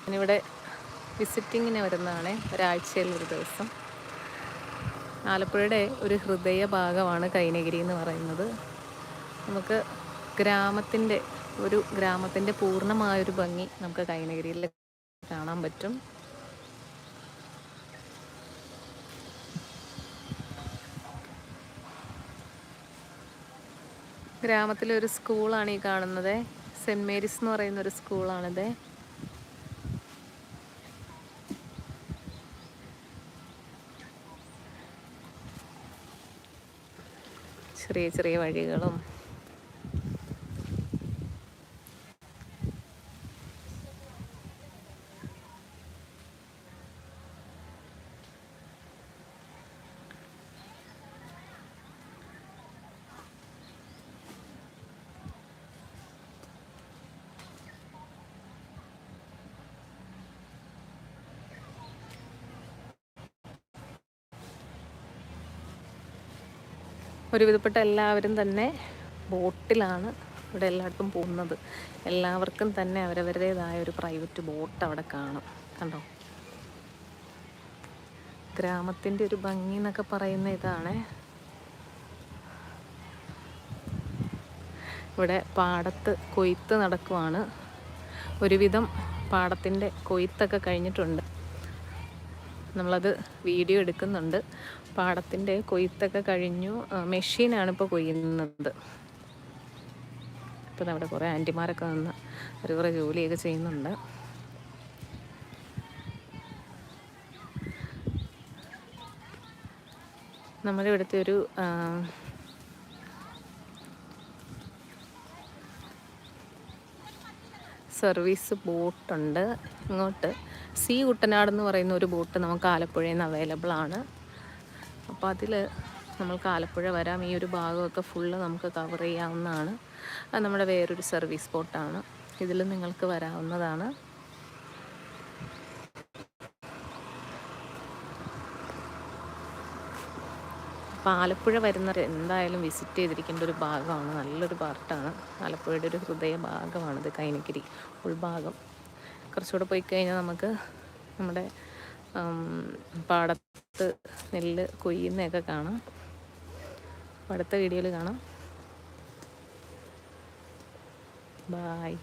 ഞാനിവിടെ വിസിറ്റിങ്ങിന് വരുന്നതാണ്. ഒരാഴ്ചയിൽ ഒരു ദിവസം. ആലപ്പുഴയുടെ ഒരു ഹൃദയ ഭാഗമാണ് കൈനഗിരി എന്ന് പറയുന്നത്. നമുക്ക് ഗ്രാമത്തിന്റെ ഒരു ഗ്രാമത്തിന്റെ പൂർണമായൊരു ഭംഗി നമുക്ക് കൈനഗിരിയിൽ കാണാൻ പറ്റും. ഗ്രാമത്തിലെ ഒരു സ്കൂളാണ് ഈ കാണുന്നത്. സെന്റ് മേരീസ് എന്ന് പറയുന്ന ഒരു സ്കൂളാണിത്. ചെറിയ ചെറിയ വഴികളും ഒരുവിധപ്പെട്ട എല്ലാവരും തന്നെ ബോട്ടിലാണ് ഇവിടെ എല്ലായിടത്തും പോകുന്നത്. എല്ലാവർക്കും തന്നെ അവരവരുടേതായ ഒരു പ്രൈവറ്റ് ബോട്ട് അവിടെ കാണും. കണ്ടോ? ഗ്രാമത്തിന്റെ ഒരു ഭംഗി എന്നൊക്കെ പറയുന്ന ഇതാണ്. ഇവിടെ പാടത്ത് കൊയ്ത്ത് നടക്കുവാണ്. ഒരുവിധം പാടത്തിന്റെ കൊയ്ത്തൊക്കെ കഴിഞ്ഞിട്ടുണ്ട്. നമ്മളത് വീഡിയോ എടുക്കുന്നുണ്ട്. പാടത്തിന്റെ കൊയ്ത്തൊക്കെ കഴിഞ്ഞു. മെഷീനാണ് ഇപ്പോൾ കൊയ്യുന്നത്. ഇപ്പം നമ്മുടെ കുറേ ആന്റിമാരൊക്കെ നിന്ന് ഒരു കുറേ ജോലിയൊക്കെ ചെയ്യുന്നുണ്ട്. നമ്മുടെ ഇവിടുത്തെ ഒരു സർവീസ് ബോട്ടുണ്ട്. ഇങ്ങോട്ട് സി കുട്ടനാട് എന്ന് പറയുന്ന ഒരു ബോട്ട് നമുക്ക് ആലപ്പുഴയിൽ നിന്ന് അവൈലബിൾ ആണ്. അപ്പോൾ അതിൽ നമ്മൾക്ക് ആലപ്പുഴ വരാം. ഈ ഒരു ഭാഗമൊക്കെ ഫുള്ള് നമുക്ക് കവർ ചെയ്യാവുന്നതാണ്. അത് നമ്മുടെ വേറൊരു സർവീസ് ബോട്ടാണ് ഇതിൽ നിങ്ങൾക്ക് വരാവുന്നതാണ്. അപ്പോൾ ആലപ്പുഴ വരുന്നവർ എന്തായാലും വിസിറ്റ് ചെയ്തിരിക്കേണ്ട ഒരു ഭാഗമാണ്. നല്ലൊരു പാർട്ടാണ്. ആലപ്പുഴയുടെ ഒരു ഹൃദയ ഭാഗമാണിത് കൈനഗിരി ഉൾഭാഗം. കുറച്ചുകൂടെ പോയി കഴിഞ്ഞാൽ നമുക്ക് നമ്മുടെ പാടത്ത് നെല്ല് കൊയ്യുന്നതൊക്കെ കാണാം. അടുത്ത വീഡിയോയിൽ കാണാം. ബായ്